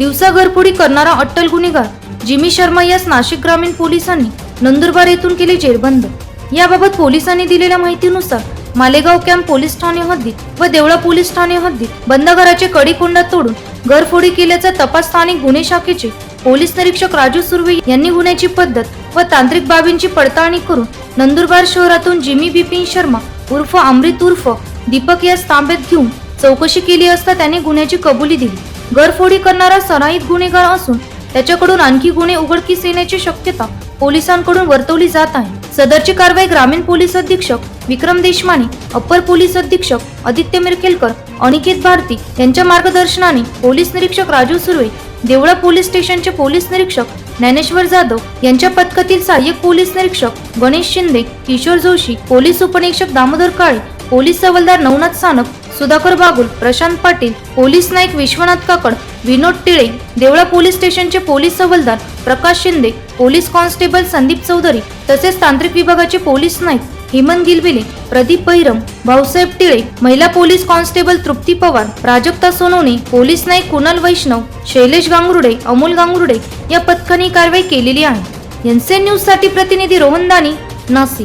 दिवसा घरफोडी करणारा अट्टल गुन्हेगार जिमी शर्मा यास नाशिक ग्रामीण पोलिसांनी नंदुरबार येथून केले जेरबंद. याबाबत पोलिसांनी दिलेल्या माहितीनुसार मालेगाव कॅम्प पोलीस ठाणे हद्दीत व देवळा पोलीस ठाणे हद्दीत बंदघराचे कडीकोंडा तोडून घरफोडी केल्याचा तपास स्थानिक गुन्हे शाखेचे पोलीस निरीक्षक राजू सुर्वे यांनी गुन्ह्याची पद्धत व तांत्रिक बाबींची पडताळणी करून नंदुरबार शहरातून जिमी बिपिन शर्मा उर्फ अमृत उर्फ दीपक यास तांब्यात घेऊन चौकशी केली असता त्याने गुन्ह्याची कबुली दिली. घरफोडी करणारा सराईत गुन्हेगार असून त्याच्याकडून आणखी गुन्हे उघडकीस येण्याची शक्यता पोलिसांकडून वर्तवली जात आहे. सदरची कारवाई ग्रामीण पोलीस अधीक्षक विक्रम देशमाने अप्पर पोलीस अधीक्षक आदित्य मिरकेलकर अनिकेत भारती यांच्या मार्गदर्शनाने पोलीस निरीक्षक राजू सुर्वे देवळा पोलीस स्टेशनचे पोलीस निरीक्षक ज्ञानेश्वर जाधव यांच्या पथकातील सहाय्यक पोलीस निरीक्षक गणेश शिंदे किशोर जोशी पोलीस उपनिरीक्षक दामोदर काळे पोलीस हवालदार नवनाथ सानप सुधाकर बागुल प्रशांत पाटील पोलीस नाईक विश्वनाथ काकड विनोद टिळे देवळा पोलीस स्टेशनचे पोलीस हवलदार प्रकाश शिंदे पोलीस कॉन्स्टेबल संदीप चौधरी तसेच तांत्रिक विभागाचे पोलीस नाईक हेमंत गिलबिले प्रदीप बैरम भाऊसाहेब टिळे महिला police constable Trupti Pawar Prajakta Sonawane police Naik Kunal Vaishnav Shailesh Gangurde Amol Gangurde या पथकाने कारवाई केलेली आहे. एनसीएन न्यूजसाठी प्रतिनिधी रोहन दानी नाशिक.